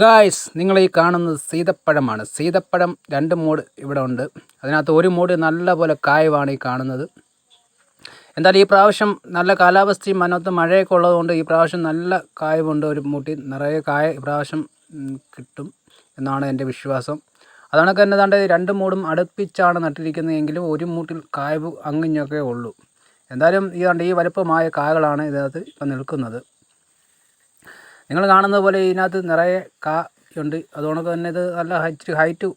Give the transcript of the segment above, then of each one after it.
Guys നിങ്ങൾ ഈ കാണുന്നത് സീതപ്പഴമാണ്. സീതപ്പഴം രണ്ട് മൂട് ഇവിടെ ഉണ്ട്. അതിനകത്ത് ഒരു മൂട് നല്ലപോലെ കായവാണ് ഈ കാണുന്നത്. എന്തായാലും ഈ പ്രാവശ്യം നല്ല കാലാവസ്ഥയും അതിനകത്ത് മഴയൊക്കെ ഉള്ളതുകൊണ്ട് ഈ പ്രാവശ്യം നല്ല കായവുണ്ട് ഒരു മൂട്ടി നിറയെ കായ ഈ പ്രാവശ്യം കിട്ടും എന്നാണ് എന്റെ വിശ്വാസം. അതാണൊക്കെ തന്നെ ദാണ്ട് രണ്ട് മൂടും അടുപ്പിച്ചാണ് നട്ടിരിക്കുന്നതെങ്കിലും ഒരു മൂട്ടിൽ കായവ് അങ്ങിഞ്ഞൊക്കെ ഉള്ളൂ. എന്തായാലും ഈ ദാണ്ട് ഈ വലുപ്പമായ കായകളാണ് ഇതിനകത്ത് ഇപ്പം നിൽക്കുന്നത്. നിങ്ങൾ കാണുന്നത് പോലെ ഇതിനകത്ത് നിറയെ കാ ഉണ്ട്. തന്നെ ഇത് നല്ല ഹൈറ്റ് ഹൈറ്റ്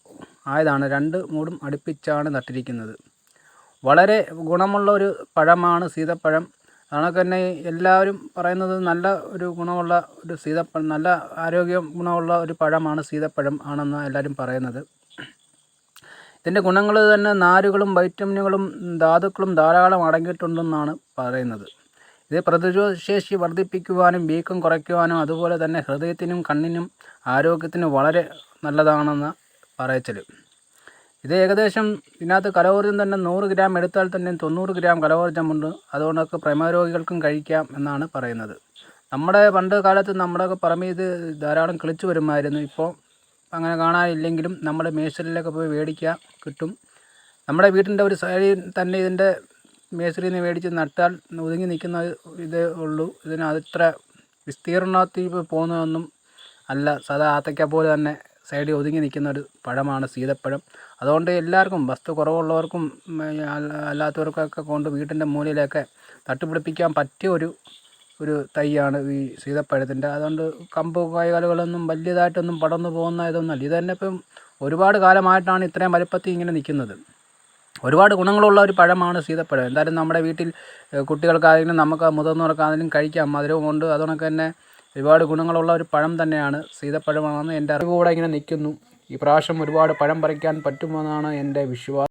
ആയതാണ്. രണ്ട് മൂടും അടുപ്പിച്ചാണ് നട്ടിരിക്കുന്നത്. വളരെ ഗുണമുള്ള ഒരു പഴമാണ് സീതപ്പഴം. അതുകൊണ്ട് തന്നെ എല്ലാവരും പറയുന്നത് നല്ല ഒരു ഗുണമുള്ള ഒരു സീതപ്പഴം നല്ല ആരോഗ്യ ഗുണമുള്ള ഒരു പഴമാണ് സീതപ്പഴം ആണെന്ന് എല്ലാവരും പറയുന്നത്. ഇതിന്റെ ഗുണങ്ങൾ തന്നെ നാരുകളും വൈറ്റമിനുകളും ധാതുക്കളും ധാരാളം അടങ്ങിയിട്ടുണ്ടെന്നാണ് പറയുന്നത്. ഇത് പ്രതിരോധശേഷി വർദ്ധിപ്പിക്കുവാനും വീക്കം കുറയ്ക്കുവാനും അതുപോലെ തന്നെ ഹൃദയത്തിനും കണ്ണിനും ആരോഗ്യത്തിനും വളരെ നല്ലതാണെന്ന് പറയച്ചൽ ഇത് ഏകദേശം ഇതിനകത്ത് കലോർജം തന്നെ നൂറ് ഗ്രാം എടുത്താൽ തന്നെ തൊണ്ണൂറ് ഗ്രാം കലോർജമുണ്ട് അതുകൊണ്ടൊക്കെ പ്രമേഹരോഗികൾക്കും കഴിക്കാം എന്നാണ് പറയുന്നത്. നമ്മുടെ പണ്ട് കാലത്ത് നമ്മുടെയൊക്കെ പറമ്പിൽ ഇത് ധാരാളം കിളിച്ചു വരുമായിരുന്നു. ഇപ്പോൾ അങ്ങനെ കാണാനില്ലെങ്കിലും നമ്മുടെ മേശലിലൊക്കെ പോയി മേടിക്കാം കിട്ടും. നമ്മുടെ വീട്ടിന്റെ ഒരു സൈഡിൽ തന്നെ ഇതിന്റെ മേശറിയിൽ നിന്ന് മേടിച്ച് നട്ടാൽ ഒതുങ്ങി നിൽക്കുന്ന ഇതേ ഉള്ളൂ. ഇതിന് അത്ര വിസ്തീർണത്തിൽ പോകുന്നതൊന്നും അല്ല. സാധാ ആത്തയ്ക്ക പോലെ തന്നെ സൈഡിൽ ഒതുങ്ങി നിൽക്കുന്ന ഒരു പഴമാണ് സീതപ്പഴം. അതുകൊണ്ട് എല്ലാവർക്കും വസ്തു കുറവുള്ളവർക്കും അല്ലാത്തവർക്കൊക്കെ കൊണ്ട് വീട്ടിന്റെ മൂലയിലൊക്കെ തട്ടുപിടിപ്പിക്കാൻ പറ്റിയ ഒരു ഒരു തൈയാണ് ഈ സീതപ്പഴത്തിന്റെ. അതുകൊണ്ട് കമ്പ് കായ്കളുകളൊന്നും വലിയതായിട്ടൊന്നും പടർന്നു പോകുന്ന ഇതൊന്നുമല്ല. ഇത് തന്നെ ഇപ്പം ഒരുപാട് കാലമായിട്ടാണ് ഇത്രയും വലുപ്പത്തിൽ ഇങ്ങനെ നിൽക്കുന്നത്. ഒരുപാട് ഗുണങ്ങളുള്ള ഒരു പഴമാണ് സീതപ്പഴം എന്തായാലും നമ്മുടെ വീട്ടിൽ കുട്ടികൾക്കായാലും നമുക്ക് മുതിർന്നവർക്കാണെങ്കിലും കഴിക്കാം. മധുരവും ഉണ്ട്. അതുകൊണ്ടൊക്കെ തന്നെ ഒരുപാട് ഗുണങ്ങളുള്ള ഒരു പഴം തന്നെയാണ് സീതപ്പഴമാണെന്ന് എന്റെ അറിവ് കൂടെ ഇങ്ങനെ നിൽക്കുന്നു. ഈ പ്രാവശ്യം ഒരുപാട് പഴം പറിക്കാൻ പറ്റുമെന്നാണ് എന്റെ വിശ്വാസം.